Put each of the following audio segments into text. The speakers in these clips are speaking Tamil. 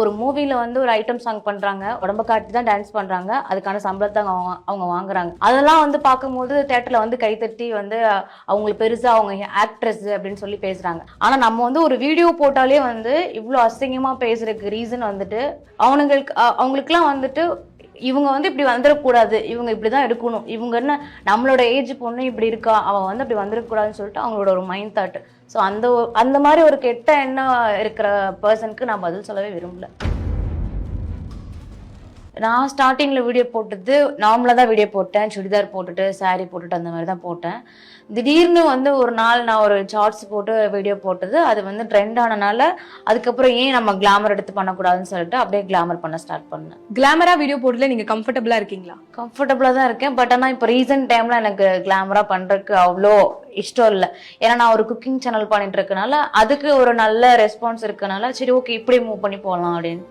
ஒரு மூவில வந்து ஒரு ஐட்டம் சாங் பண்றாங்க உடம்ப காட்டி தான் டான்ஸ் பண்றாங்க அதுக்கான சம்பளத்தை அவங்க அவங்க வாங்குறாங்க. அதெல்லாம் வந்து பார்க்கும்போது தேட்டர்ல வந்து கைத்தட்டி வந்து அவங்களுக்கு பெருசா அவங்க ஆக்ட்ரஸ் அப்படின்னு சொல்லி பேசுறாங்க. ஆனா நம்ம வந்து ஒரு வீடியோ போட்டாலே வந்து இவ்வளோ அசிங்கமா பேசுறதுக்கு ரீசன் வந்துட்டு அவனுங்களுக்கு அவங்களுக்குலாம் வந்துட்டு இவங்க வந்து இப்படி வந்துடக்கூடாது இவங்க இப்படி தான் எடுக்கணும். இவங்க என்ன நம்மளோட ஏஜ் பொண்ணு இப்படி இருக்கா? அவன் வந்து அப்படி வந்துடக்கூடாதுன்னு சொல்லிட்டு அவங்களோட ஒரு மைண்ட் தாட் ஸோ அந்த அந்த மாதிரி ஒரு கெட்ட எண்ணம் இருக்கிற பர்சனுக்கு நான் பதில் சொல்லவே விரும்பல. நான் ஸ்டார்டிங்கில் வீடியோ போட்டது நார்மலாக தான் வீடியோ போட்டேன். சுடிதார் போட்டுட்டு saree போட்டுட்டு அந்த மாதிரி தான் போட்டேன். திடீர்னு வந்து ஒரு நாள் நான் ஒரு ஷார்ட்ஸ் போட்டு வீடியோ போட்டது. அது வந்து ட்ரெண்ட் ஆனனால அதுக்கப்புறம் ஏன் நம்ம கிளாமர் எடுத்து பண்ணக்கூடாதுன்னு சொல்லிட்டு அப்படியே கிளாமர் பண்ண ஸ்டார்ட் பண்ணேன். கிளாமரா வீடியோ போடுறதுல நீங்க கம்ஃபர்டபுளா இருக்கீங்களா? கம்ஃபர்டபுளாக தான் இருக்கேன். பட் ஆனால் இப்போ ரீசன்ட் டைமில் எனக்கு கிளாமராக பண்ணுறதுக்கு அவ்வளோ இஷ்டம் இல்லை. ஏன்னா நான் ஒரு குக்கிங் சேனல் பண்ணிட்டு இருக்கனால அதுக்கு ஒரு நல்ல ரெஸ்பான்ஸ் இருக்கனால சரி ஓகே இப்படி மூவ் பண்ணி போகலாம் அப்படின்னு.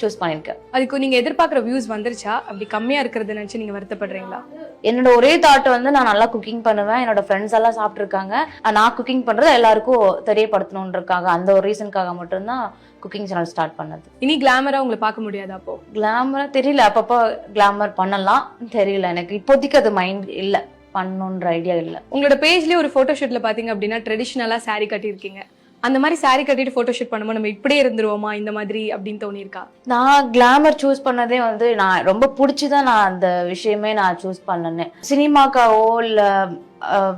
சூஸ் பண்ணியிருக்கேன் அதுக்கு நீங்க எதிர்பார்க்குற வியூஸ் வந்துருச்சா? அப்படி கம்மியா இருக்கிறத நினைச்சு நீங்க வருத்தப்படுறீங்களா? என்னோட ஒரே தாட் வந்து நான் நல்லா குக்கிங் பண்ணுவேன். என்னோட ஃப்ரெண்ட்ஸ் எல்லாம் சாப்பிட்ருக்காங்க நான் குக்கிங் பண்ணுறது எல்லாருக்கும் தெரியப்படுத்தணுன்றக்காக அந்த ஒரு ரீசனுக்காக மட்டும்தான் குக்கிங் சேனல் ஸ்டார்ட் பண்ணது. இனி கிளாமரா உங்களை பார்க்க முடியாதா அப்போ? கிளாமராக தெரியல. அப்பப்போ கிளாமர் பண்ணலாம். தெரியல. எனக்கு இப்போதைக்கு அது மைண்ட் இல்லை. பண்ணணுன்ற ஐடியா இல்லை. உங்களோட பேஜ்லயே ஒரு போட்டோ ஷூட்ல பாத்தீங்க அப்படின்னா ட்ரெடிஷ்னலா saree கட்டியிருக்கீங்க. அந்த மாதிரி சாரி கட்டிட்டு ஃபோட்டோ ஷூட் பண்ணும்போது நம்ம இப்படியே இருந்துருவோமா? இந்த மாதிரி அப்படின்னு தோணியிருக்கா? நான் கிளாமர் சூஸ் பண்ணதே வந்து நான் ரொம்ப பிடிச்சி தான் நான் அந்த விஷயமே நான் சூஸ் பண்ணேன் சினிமாக்காவோ இல்லை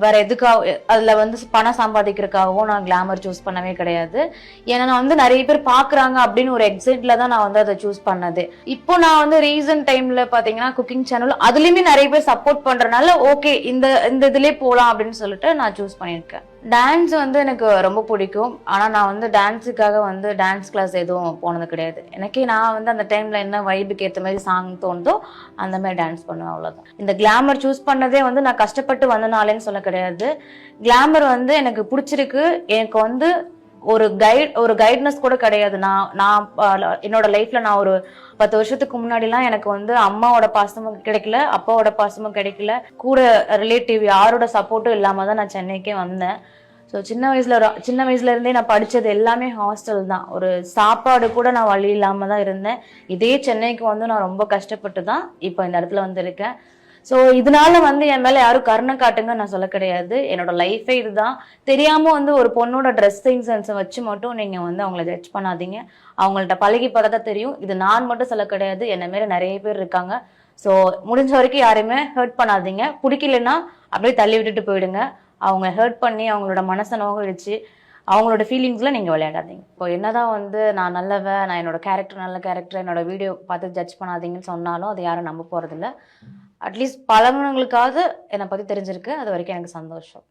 வேற எதுக்காக அதுல வந்து பணம் சம்பாதிக்கிறதுக்காகவும் நான் கிளாமர் சூஸ் பண்ணவே கிடையாது. ஏன்னா நான் வந்து நிறைய பேர் பாக்குறாங்க அப்படின்னு ஒரு எக்ஸைட்ல தான் நான் வந்து அதை சூஸ் பண்ணது. இப்போ நான் வந்து ரீசன்ட் டைம்ல பாத்தீங்கன்னா குக்கிங் சேனல் அதுலயுமே நிறைய பேர் சப்போர்ட் பண்றதுனால ஓகே இந்த இந்த இதுலயே போலாம் அப்படின்னு சொல்லிட்டு நான் சூஸ் பண்ணியிருக்கேன். டான்ஸ் வந்து எனக்கு ரொம்ப பிடிக்கும். ஆனால் நான் வந்து டான்ஸுக்காக வந்து டான்ஸ் கிளாஸ் எதுவும் போனது கிடையாது. எனக்கே நான் வந்து அந்த டைமில் என்ன வைபுக்கு ஏற்ற மாதிரி சாங் தோணுதோ அந்த மாதிரி டான்ஸ் பண்ணுவேன் அவ்வளோதான் இந்த கிளாமர் சூஸ் பண்ணதே வந்து நான் கஷ்டப்பட்டு இல்லைன்னு சொல்ல கிடையாது. கிளாமர் வந்து எனக்கு பிடிச்சிருக்கு. எனக்கு வந்து ஒரு கைட் ஒரு கைட்னஸ் கூட கிடையாது. நான் நான் என்னோட லைஃப்ல நான் ஒரு பத்து வருஷத்துக்கு முன்னாடிலாம் எனக்கு வந்து அம்மாவோட பாசமும் கிடைக்கல அப்பாவோட பாசமும் கிடைக்கல. கூட ரிலேட்டிவ் யாரோட சப்போர்ட்டும் இல்லாம தான் நான் சென்னைக்கே வந்தேன். ஸோ சின்ன வயசுல சின்ன வயசுல இருந்தே நான் படிச்சது எல்லாமே ஹாஸ்டல் தான். ஒரு சாப்பாடு கூட நான் வழி இல்லாம தான் இருந்தேன். இதே சென்னைக்கு வந்து நான் ரொம்ப கஷ்டப்பட்டு தான் இப்போ இந்த இடத்துல வந்திருக்கேன் ஸோ இதனால வந்து என் மேலே யாரும் கருணை காட்டுங்க நான் சொல்ல கிடையாது. என்னோட லைஃபே இதுதான். தெரியாமல் வந்து ஒரு பொண்ணோட ட்ரெஸ்ஸிங் சென்ஸை வச்சு மட்டும் நீங்கள் வந்து அவங்கள ஜட்ஜ் பண்ணாதீங்க. அவங்கள்ட்ட பழகி பார்த்தா தெரியும். இது நான் மட்டும் சொல்ல கிடையாது. என்ன மாரி நிறைய பேர் இருக்காங்க. ஸோ முடிஞ்ச வரைக்கும் யாரையுமே ஹர்ட் பண்ணாதீங்க. பிடிக்கலன்னா அப்படியே தள்ளி விட்டுட்டு போயிடுங்க. அவங்க ஹர்ட் பண்ணி அவங்களோட மனசை நோகடிச்சு அவங்களோட ஃபீலிங்ஸில் நீங்கள் விளையாடாதீங்க. இப்போ என்னதான் வந்து நான் நல்லவ நான் என்னோட கேரக்டர் நல்ல கேரக்டர் என்னோட வீடியோ பார்த்து ஜட்ஜ் பண்ணாதீங்கன்னு சொன்னாலும் அதை யாரும் நம்ப போகிறதில்ல அட்லீஸ்ட் பழகுனவங்களுக்காவது என்னை பற்றி தெரிஞ்சிருக்கு. அது வரைக்கும் எனக்கு சந்தோஷம்.